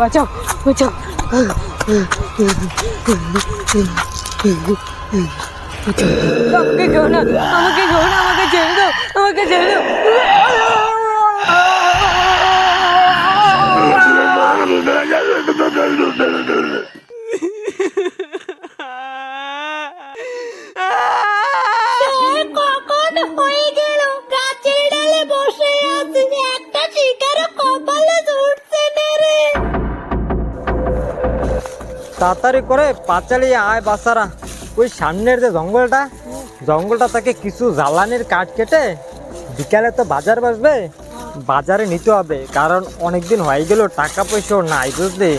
বাঁচাও বাঁচাও। আমাকে কেউ না আমাকে কেউ তাড়াতাড়ি করে পাঁচালিয়ে আয় বাসারা। ওই সামনের যে জঙ্গলটা জঙ্গলটা থেকে কিছু জ্বালানির কাঠ কেটে বিকালে তো বাজার বসবে, বাজারে নিতে হবে। কারণ অনেকদিন হয়ে গেল, টাকা পয়সাও নাই বুঝলি।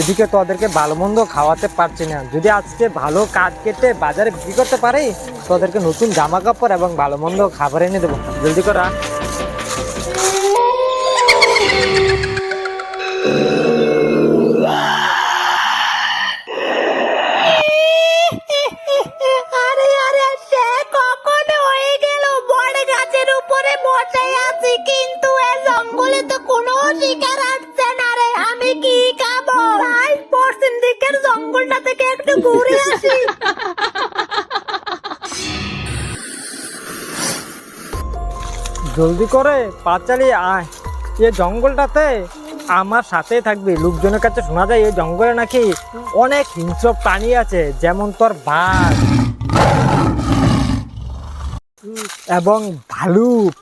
এদিকে তো ওদেরকে ভালো মন্দ খাওয়াতে পারছি না। যদি আজকে ভালো কাঠ কেটে বাজারে বিক্রি করতে পারি, তো ওদেরকে নতুন জামা কাপড় এবং ভালো মন্দ খাবার এনে দেবো। জলদি করে জলদি করে পা চালিয়ে আয়। এ জঙ্গলটাতে আমার সাথে থাকবি। লোকজনের কাছে শোনা যায়, এই জঙ্গলে নাকি অনেক হিংস্র প্রাণী আছে, যেমন তোর বাঘ এবং ভালুক।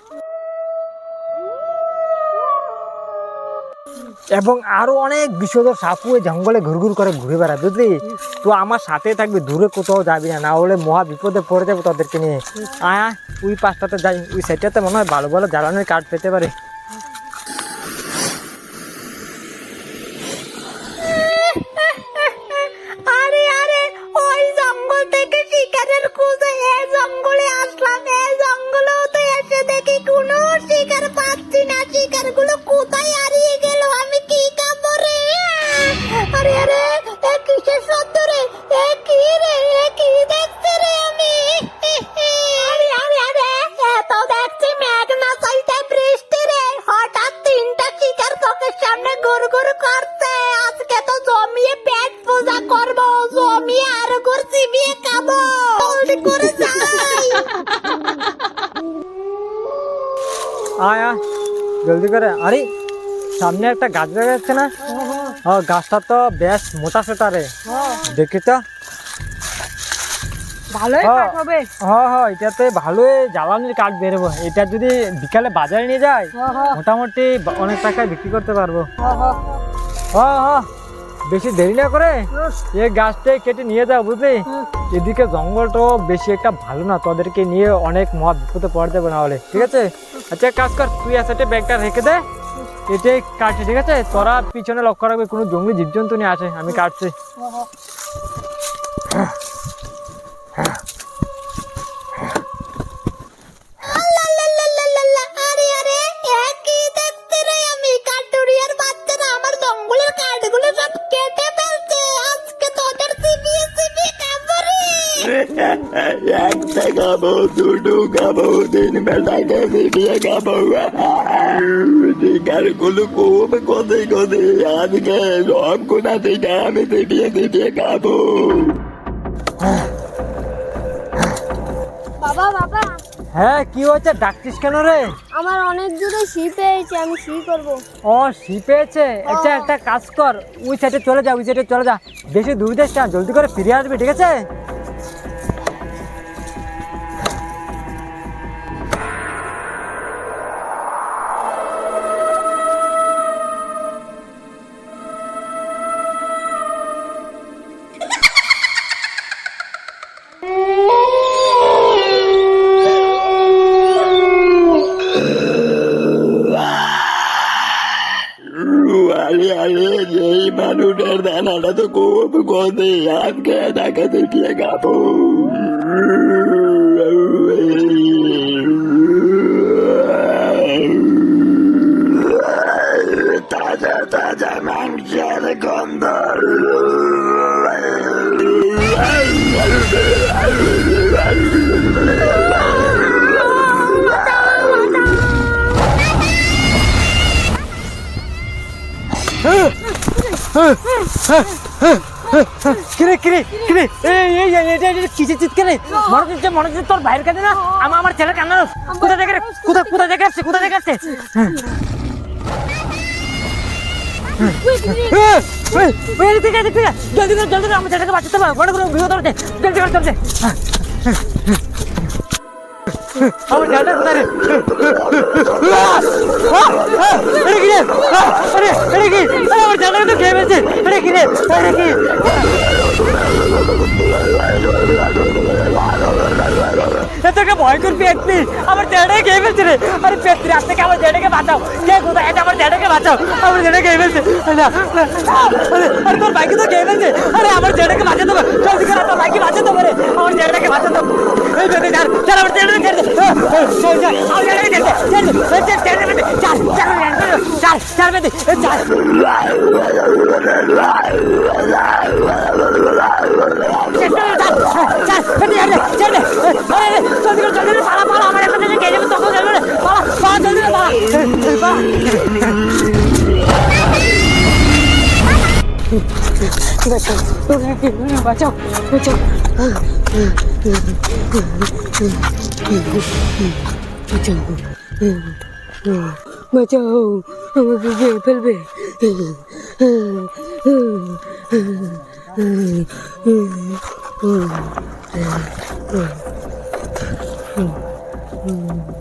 এবং আরও অনেক বিষধর সাপু জঙ্গলে ঘুরঘুর করে ঘুরে বেড়ায় বুঝলি? তো আমার সাথে থাকবি দূরে কোথাও যাবি না না হলে মহা বিপদে পড়ে যাব তাদেরকে নিয়ে। আয়, ওই পাশটাতে যাই ওই সাইডটাতে মনে হয় ভালো ভালো জ্বালানির কাঠ পেতে পারে। গুড় গুড় আজকে তো জমিয়ে পেট পূজা করব। জমিয়ে আর গুড় চিবিয়ে খাব। জলদি করে যাই। আয় আয়। জলদি করে। আরে সামনে একটা গাছ দেখা যাচ্ছে না? ও গাছটা তো বেশ মোটা সোটা রে। দেখি তো। ভালোই হ্যাঁ। কাঠ হবে। হ্যাঁ হ্যাঁ এটাতে ভালোই জ্বালানির কাঠ বেরোবো এটা যদি বিকালে বাজারে নিয়ে যায় হ্যাঁ, হ্যাঁ, মোটামুটি অনেক টাকায় বিক্রি করতে পারব। হ্যাঁ, হ্যাঁ। বেশি দেরি না করে এই গাছটাই কেটে নিয়ে যাও বুঝলি? এদিকে জঙ্গলটাও বেশি একটা ভালো না তোদেরকে নিয়ে অনেক মহা বিপদে পড়ে যাবে না হলে ঠিক আছে? আচ্ছা কাজ কর তুই আসতে ব্যাগটা রেখে দে এটাই কাটছি ঠিক আছে? তোরা পিছনে লক্ষ্য রাখবে কোনো জঙ্গলি জীবজন্তু নিয়ে আসে আমি কাটছি। একটা খাব দুটো খাব তিন বেলাকে ভিডিও খাব শিকারগুলো খুব কদে কদে আজকে সব কোনা থেকে আমি ভিডিও ভিডিও খাব বাবা বাবা। হ্যাঁ কি হয়েছে? ডাকছিস কেন রে? আমার অনেক দূরে শি পেয়েছে আমি শি করব? ও শি পেয়েছে? আচ্ছা একটা কাজ কর। ওই সাইডে চলে যা ওই সাইডে চলে যা। বেশি দূর যাস না জলদি করে ফিরে আসবি ঠিক আছে? যেই মানুষের দানাটা তো খুব কদে আজকে তাকে দেখিয়ে খাব তাজা তাজা মাংসের গন্ধ কিরে কিরে কিরে? এই এই এই এই, কিসের চিৎকার রে? মনে হচ্ছে মনে হচ্ছে তোর ভাইয়ের কাছে না? আমার আমার ছেলে কান্না কোথা থেকে? কোথা কোথা থেকে আসছে? কোথা থেকে আসছে? জলদি জলদি আমার ছেলেকে বাঁচাতে হবে। মনে করে বিপদ হচ্ছে জলদি করে জলদি। আমার ছেলেটা কোথায় রে? আরে কি রে? আরে আরে কি? আরে আমার ছেলেটা তো খেয়ে ফেলছে। আরে কি রে? আরে কি? এতকে ভয়ঙ্কর পেতনি। আমার ছেলেটাকে খেয়ে ফেলছে রে। আরে পেতনি আজ থেকে আমার ছেলেটাকে বাঁচাও? কে কোথায়? এটা আমার ছেলেটাকে বাঁচাও। আমার ছেলেটাকে খেয়ে ফেলছে। আরে তোর বাইকে তো খেয়ে ফেলছে। আরে আমার ছেলেটাকে বাঁচাতে হবে। পালা পালা আমার একটা ছেলে খেয়ে যাবে তখন যাবে রে পালা পালা জলদি করে পালা এই, পালা বাঁচাও বাঁচাও বাঁচাও আমাকে খেয়ে ফেলবে 음, 음, 음, 음, 음.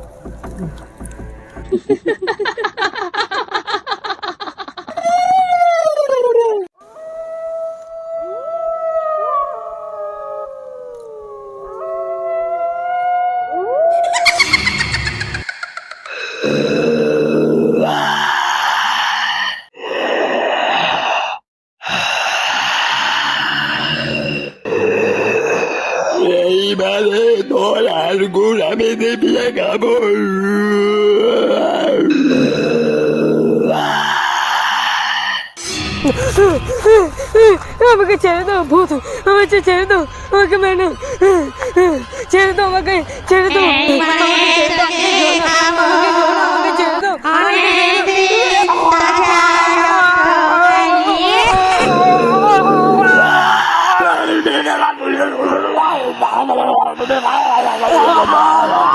এইবারে তোর আঙ্গুল আমি দেখিয়ে খাব আমাকে ছেড়ে দাও ভূত। আমাকে ছেড়ে দাও আমাকে মেনে ছেড়ে দাও আমাকে ছেড়ে দাও। আমাকে ছেড়ে দাও অনেক দিন পর তাজা